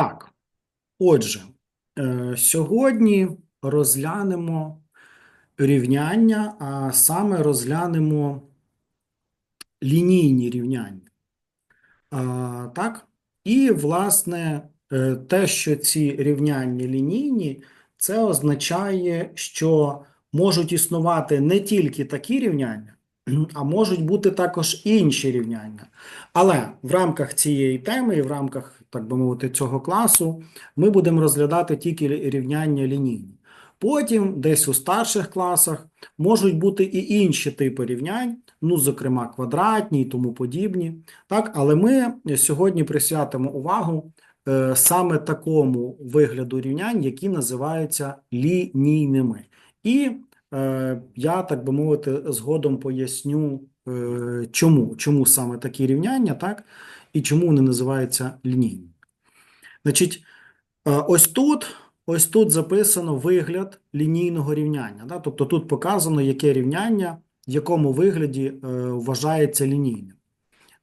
Так, отже, е, сьогодні розглянемо рівняння, а саме розглянемо лінійні рівняння. Так, і, власне, е, те, що ці рівняння лінійні, це означає, що можуть існувати не тільки такі рівняння, а можуть бути також інші рівняння. Але в рамках цієї теми і в рамках, так би мовити, цього класу ми будемо розглядати тільки рівняння лінійні. Потім, десь у старших класах, можуть бути і інші типи рівнянь, ну, зокрема, квадратні і тому подібні. Так, але ми сьогодні присвятимо увагу е, саме такому вигляду рівнянь, які називаються лінійними. І я, так би мовити, згодом поясню, е, чому, чому саме такі рівняння, так, і чому вони називаються лінійними. Значить, е, ось тут. Ось тут записано вигляд лінійного рівняння. Да? Тобто тут показано, яке рівняння, в якому вигляді е, вважається лінійним.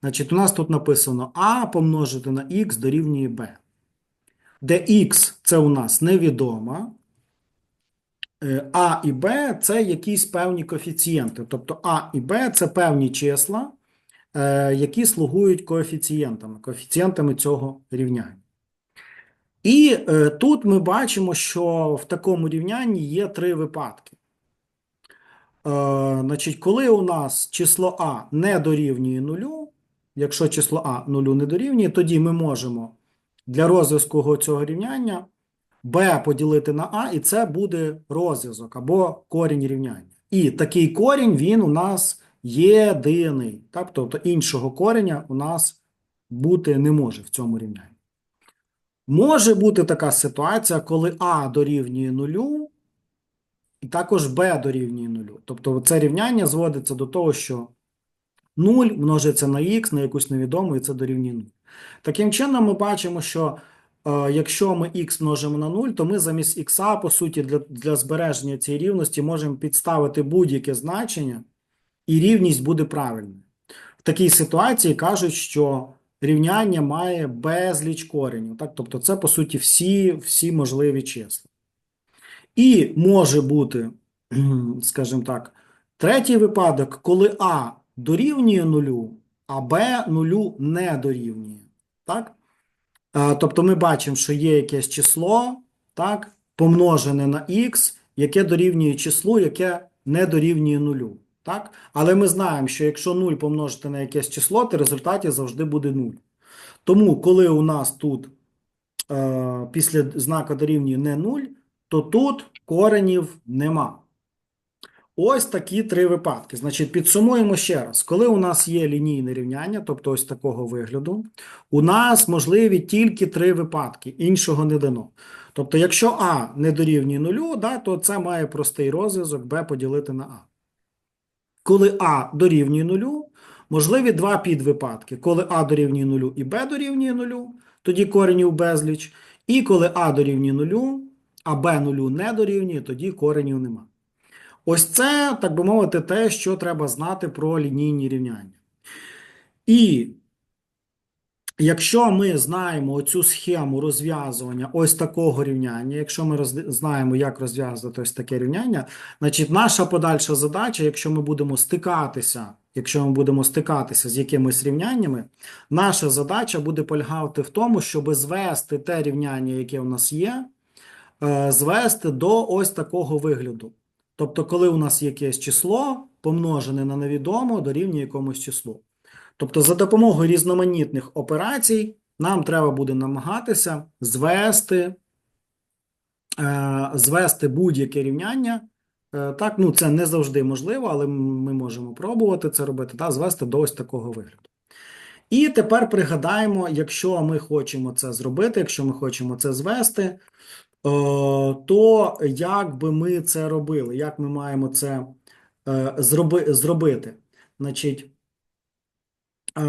Значить, у нас тут написано А помножити на х дорівнює b, де х це у нас невідома, е, А і Б це якісь певні коефіцієнти. Тобто А і Б це певні числа, е, які слугують коефіцієнтами, коефіцієнтами цього рівняння. І е, тут ми бачимо, що в такому рівнянні є три випадки. Е, значить, коли у нас число А не дорівнює нулю, якщо число А нулю не дорівнює, тоді ми можемо для розв'язку цього рівняння b поділити на А, і це буде розв'язок або корінь рівняння. І такий корінь він у нас єдиний. Так? Тобто іншого кореня у нас бути не може в цьому рівнянні. Може бути така ситуація, коли А дорівнює нулю, і також Б дорівнює нулю. Тобто це рівняння зводиться до того, що 0 множиться на х, на якусь невідому, і це дорівнює 0. Таким чином, ми бачимо, що якщо ми х множимо на 0, то ми замість х, по суті, для, для збереження цієї рівності можемо підставити будь-яке значення, і рівність буде правильною. В такій ситуації кажуть, що рівняння має безліч коренів. Так? Тобто це, по суті, всі, всі можливі числа. І може бути, скажімо так, третій випадок, коли А дорівнює нулю, а Б нулю не дорівнює. Так? Е, Тобто ми бачимо, що є якесь число, так, помножене на х, яке дорівнює числу, яке не дорівнює нулю. Так? Але ми знаємо, що якщо 0 помножити на якесь число, то в результаті завжди буде 0. Тому, коли у нас тут е, після знака дорівнює не 0, то тут коренів нема. Ось такі три випадки. Значить, підсумуємо ще раз. Коли у нас є лінійне рівняння, тобто ось такого вигляду, у нас можливі тільки три випадки, іншого не дано. Тобто, якщо А не дорівнює нулю, да, то це має простий розв'язок Б поділити на А. Коли А дорівнює нулю, можливі два підвипадки. Коли А дорівнює нулю і Б дорівнює нулю, тоді коренів безліч. І коли А дорівнює нулю, а Б нулю не дорівнює, тоді коренів нема. Ось це, так би мовити, те, що треба знати про лінійні рівняння. І якщо ми знаємо оцю схему розв'язування ось такого рівняння, якщо ми роз... знаємо, як розв'язувати ось таке рівняння, значить наша подальша задача, якщо ми будемо стикатися, якщо ми будемо стикатися з якимись рівняннями, наша задача буде полягати в тому, щоб звести те рівняння, яке у нас є, е, звести до ось такого вигляду. Тобто, коли у нас якесь число помножене на невідомо дорівнює якомусь числу. Тобто, за допомогою різноманітних операцій нам треба буде намагатися звести, е, звести будь-яке рівняння. Е, так, ну це не завжди можливо, але ми можемо пробувати це робити, та, звести до ось такого вигляду. І тепер пригадаємо, якщо ми хочемо це зробити, якщо ми хочемо це звести, то як би ми це робили? Як ми маємо це е, зроби, зробити? Значить, е,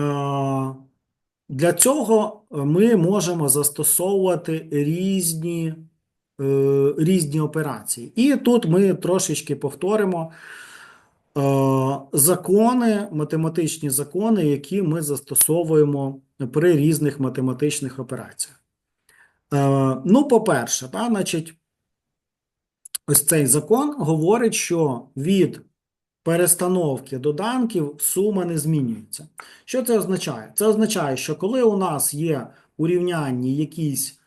для цього ми можемо застосовувати різні, е, різні операції. І тут ми трошечки повторимо закони, математичні закони, які ми застосовуємо при різних математичних операціях. Е, ну, по-перше, та, значить, ось цей закон говорить, що від перестановки доданків сума не змінюється. Що це означає? Це означає, що коли у нас є у рівнянні якісь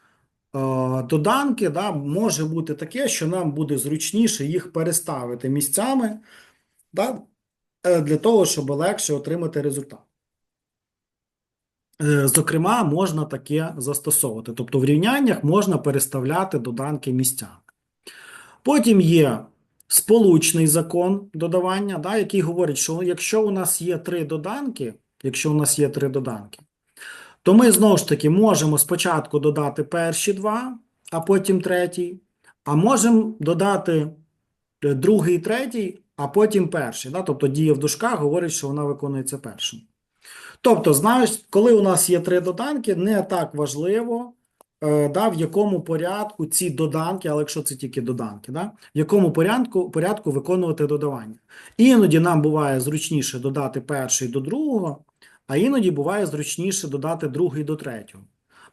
е, доданки, да, може бути таке, що нам буде зручніше їх переставити місцями да, е, для того, щоб легше отримати результат. Е, Зокрема, можна таке застосовувати. Тобто в рівняннях можна переставляти доданки місцями. Потім є сполучний закон додавання, да, який говорить, що якщо у нас є три доданки, якщо у нас є три доданки, то ми знову ж таки можемо спочатку додати перші два, а потім третій, а можемо додати е, другий, третій, а потім перший. Да? Тобто дія в дужках говорить, що вона виконується першим. Тобто, знаєш, коли у нас є три доданки, не так важливо, е, да, в якому порядку ці доданки, але якщо це тільки доданки, да, в якому порядку, порядку виконувати додавання. Іноді нам буває зручніше додати перший до другого, а іноді буває зручніше додати другий до третього.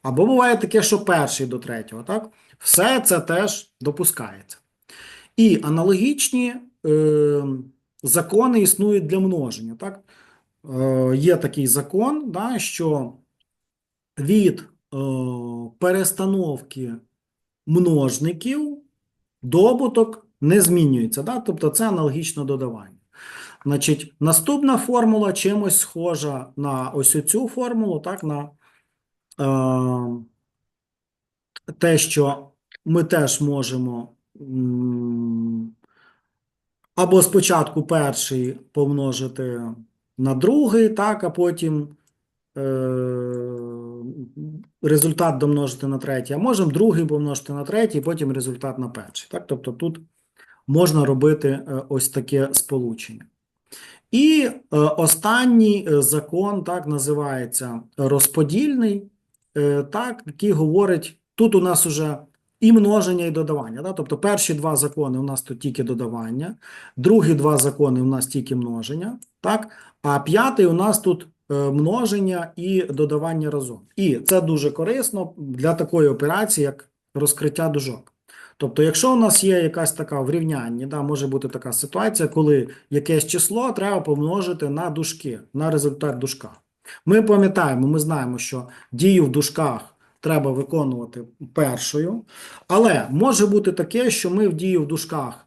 Або буває таке, що перший до третього. Так? Все це теж допускається. І аналогічні е, закони існують для множення. Так? Е, є такий закон, да, що від е, перестановки множників добуток не змінюється. Да? Тобто це аналогічно додавання. Значить, наступна формула чимось схожа на ось цю формулу, так, на е, те, що ми теж можемо або спочатку перший помножити на другий, так, а потім е, результат домножити на третій, а можемо другий помножити на третій, потім результат на перший. Так? Тобто тут можна робити е, ось таке сполучення. І е, останній е, закон так називається розподільний, е, так, який говорить, тут у нас уже і множення, і додавання. Да? Тобто перші два закони у нас тут тільки додавання, другі два закони у нас тільки множення, так? а п'ятий у нас тут е, множення і додавання разом. І це дуже корисно для такої операції, як розкриття дужок. Тобто, якщо у нас є якась така в рівнянні, да, може бути така ситуація, коли якесь число треба помножити на дужки, на результат дужка. Ми пам'ятаємо, ми знаємо, що дію в дужках треба виконувати першою, але може бути таке, що ми в дію в дужках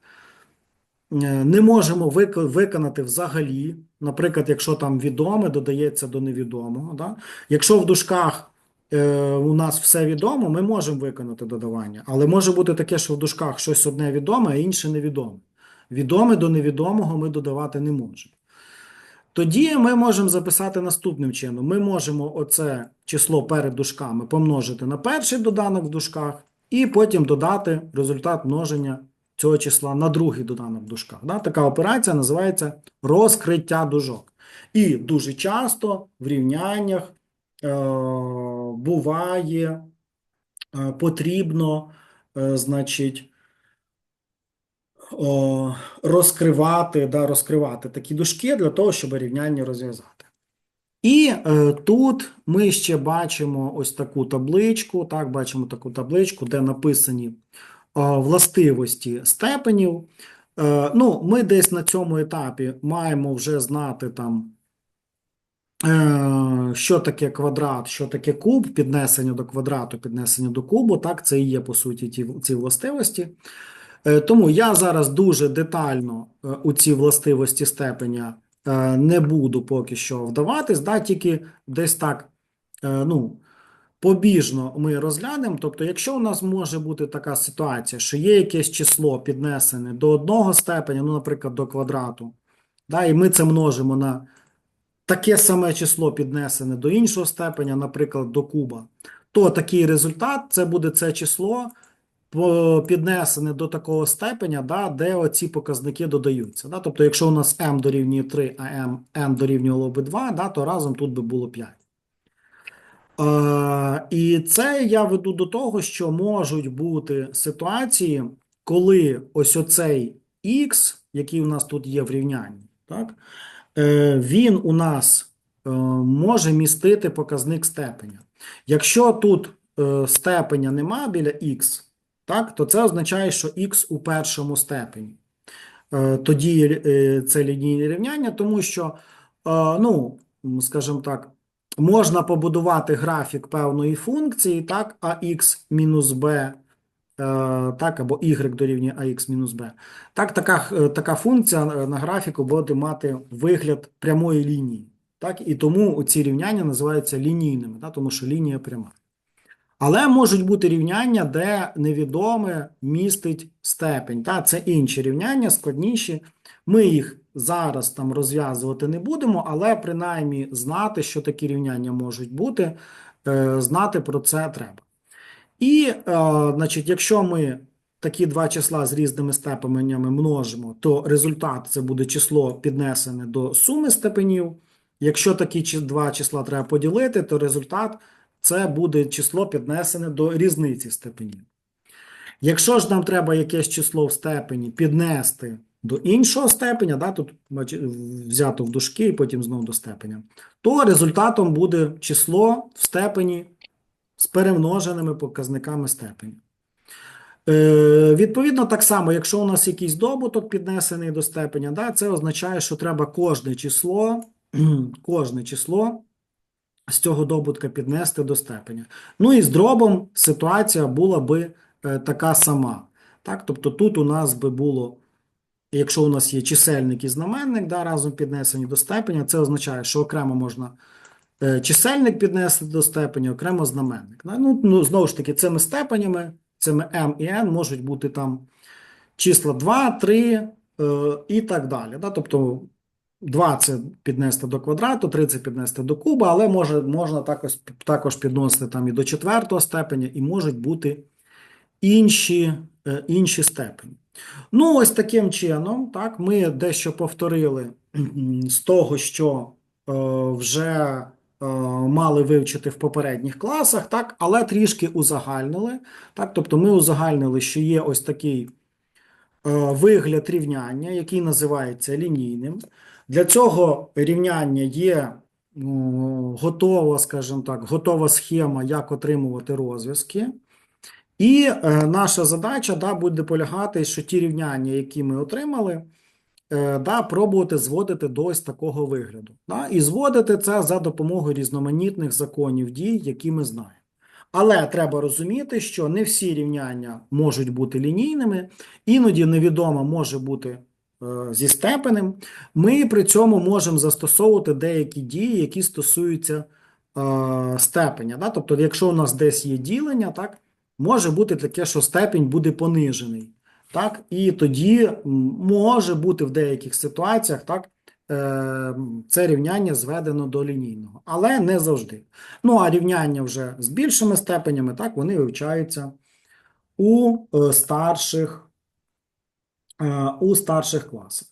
е, не можемо виконати взагалі. Наприклад, якщо там відоме додається до невідомого. Да? Якщо в дужках е, у нас все відомо, ми можемо виконати додавання. Але може бути таке, що в дужках щось одне відоме, а інше невідоме. Відоме до невідомого ми додавати не можемо. Тоді ми можемо записати наступним чином: ми можемо оце число перед дужками помножити на перший доданок в дужках, і потім додати результат множення цього числа на другий доданок в дужках. Така операція називається розкриття дужок. І дуже часто в рівняннях е, буває е, потрібно, е, значить, розкривати, да, розкривати такі дужки для того, щоб рівняння розв'язати. І е, тут ми ще бачимо ось таку табличку, так, бачимо таку табличку, де написані е, властивості степенів. Е, ну, ми десь на цьому етапі маємо вже знати там, е, що таке квадрат, що таке куб, піднесення до квадрату, піднесення до кубу. Так, це і є, по суті, ті, ці властивості. Е, Тому я зараз дуже детально е, у ці властивості степеня е, не буду поки що вдаватись, да, тільки десь так, ну, побіжно ми розглянемо. Тобто, якщо у нас може бути така ситуація, що є якесь число піднесене до одного степеня, ну, наприклад, до квадрату, да, і ми це множимо на таке саме число піднесене до іншого степеня, наприклад, до куба, то такий результат це буде це число піднесене до такого степеня, да, де оці показники додаються. Да? Тобто, якщо у нас m дорівнює 3, а m, n дорівнювало би 2, да, то разом тут би було 5. Е, і це я веду до того, що можуть бути ситуації, коли ось оцей x, який у нас тут є в рівнянні, так, е, він у нас е, може містити показник степеня. Якщо тут е, степеня нема біля х, так, то це означає, що х у першому степені. Е, Тоді е, це лінійне рівняння, тому що, е, ну, скажімо так, можна побудувати графік певної функції, так, ax мінус b, так, або y дорівнює ax мінус b. Так, така, така функція на графіку буде мати вигляд прямої лінії. Так, і тому ці рівняння називаються лінійними, так, тому що лінія пряма. Але можуть бути рівняння, де невідоме містить степень. Та, це інші рівняння, складніші. Ми їх зараз там розв'язувати не будемо, але принаймні знати, що такі рівняння можуть бути, е, знати про це треба. І, е, значить, якщо ми такі два числа з різними степенями множимо, то результат це буде число піднесене до суми степенів. Якщо такі два числа треба поділити, то результат це буде число піднесене до різниці степенів. Якщо ж нам треба якесь число в степені піднести до іншого степеня, да, тут взято в дужки і потім знову до степеня, то результатом буде число в степені з перемноженими показниками степені. Е, відповідно, так само, якщо у нас якийсь добуток піднесений до степеня, да, це означає, що треба кожне число, кожне число з цього добутка піднести до степеня. Ну і з дробом ситуація була би е, така сама. Так? Тобто тут у нас би було, якщо у нас є чисельник і знаменник, да, разом піднесені до степеня, це означає, що окремо можна е, чисельник піднести до степеня, окремо знаменник. Ну, ну, знову ж таки, цими степенями, цими m і n можуть бути там числа 2, 3 е, і так далі. Да? Тобто 2 це піднести до квадрату, 3 це піднести до куба, але може, можна також, також підносити там і до четвертого степеня, і можуть бути інші, е, інші степені. Ну, ось таким чином, так, ми дещо повторили з того, що е, вже е, мали вивчити в попередніх класах, так, але трішки узагальнили. Так, тобто ми узагальнили, що є ось такий е, вигляд рівняння, який називається лінійним. Для цього рівняння є ну, готова, скажімо так, готова схема, як отримувати розв'язки. І е, наша задача да, буде полягати, що ті рівняння, які ми отримали, е, да, пробувати зводити до ось такого вигляду. Да, і зводити це за допомогою різноманітних законів дій, які ми знаємо. Але треба розуміти, що не всі рівняння можуть бути лінійними, іноді невідомо може бути зі степенем. Ми при цьому можемо застосовувати деякі дії, які стосуються е, степеня. Да? Тобто, якщо у нас десь є ділення, так, може бути таке, що степінь буде понижений. Так? І тоді може бути в деяких ситуаціях так, е, це рівняння зведено до лінійного, але не завжди. Ну, а рівняння вже з більшими степенями, так, вони вивчаються у е, старших, е, у старших класах.